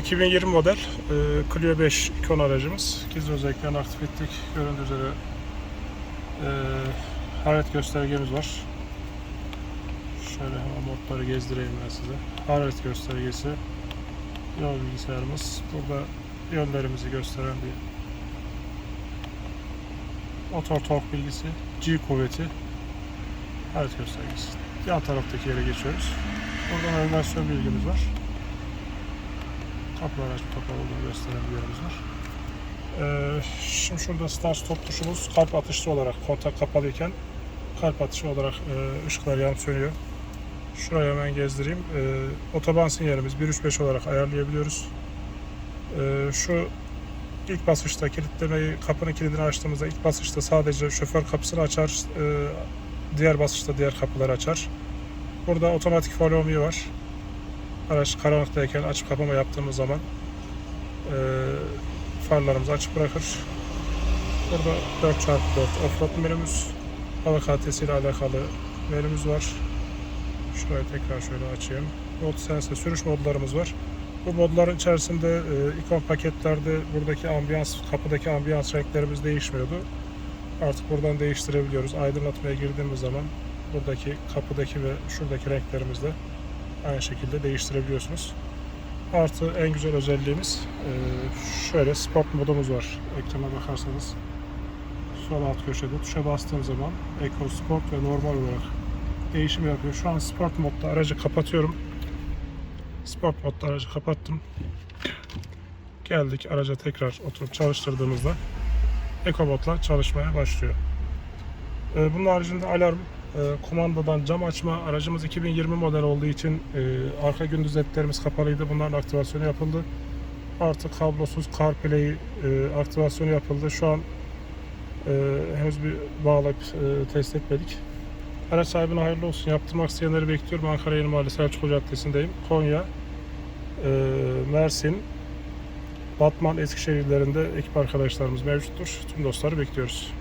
2020 model e, Clio 5 ikon aracımız. Gizli özelliklerini aktif ettik. Göründüğü üzere e, hararet göstergemiz var. Şöyle hemen modları gezdireyim ben size. Hararet göstergesi. Yol bilgisayarımız. Burada yönlerimizi gösteren bir motor tork bilgisi. G kuvveti. Hararet göstergesi. Yan taraftaki yere geçiyoruz. Burada navigasyon bilgimiz var. Kapı araç kapalı olduğunu gösteren bir yerimiz var. Ee, şimdi şurada start stop tuşumuz kalp atışlı olarak kontak kapalıyken kalp atışı olarak e, ışıklar yanıp sönüyor. Şuraya hemen gezdireyim. Ee, otoban sinyalimiz 135 olarak ayarlayabiliyoruz. Ee, şu ilk basışta kilitlemeyi, kapının kilidini açtığımızda ilk basışta sadece şoför kapısını açar, e, diğer basışta diğer kapıları açar. Burada otomatik follow me var. Araç karanlıktayken açıp kapama yaptığımız zaman e, farlarımızı açık bırakır. Burada 4x4 offroad menümüz, hava kalitesiyle alakalı menümüz var. Şurayı tekrar şöyle açayım. Road Sense sürüş modlarımız var. Bu modların içerisinde e, ikon paketlerde buradaki ambiyans, kapıdaki ambiyans renklerimiz değişmiyordu. Artık buradan değiştirebiliyoruz. Aydınlatmaya girdiğimiz zaman buradaki kapıdaki ve şuradaki renklerimizle aynı şekilde değiştirebiliyorsunuz. Artı en güzel özelliğimiz e, şöyle sport modumuz var. Ekrana bakarsanız sol alt köşede tuşa bastığım zaman Eco Sport ve normal olarak değişim yapıyor. Şu an sport modda aracı kapatıyorum. Sport modda aracı kapattım. Geldik araca tekrar oturup çalıştırdığımızda Eco modla çalışmaya başlıyor. E, bunun haricinde alarm, kumandadan cam açma aracımız 2020 model olduğu için e, arka gündüz ledlerimiz kapalıydı. Bunların aktivasyonu yapıldı. Artık kablosuz CarPlay e, aktivasyonu yapıldı. Şu an e, henüz bir bağlayıp e, test etmedik. Araç sahibine hayırlı olsun. Yaptırmak isteyenleri bekliyorum. Ankara Yeni Mahalle Selçuklu Caddesi'ndeyim. Konya, e, Mersin, Batman, Eskişehir illerinde ekip arkadaşlarımız mevcuttur. Tüm dostları bekliyoruz.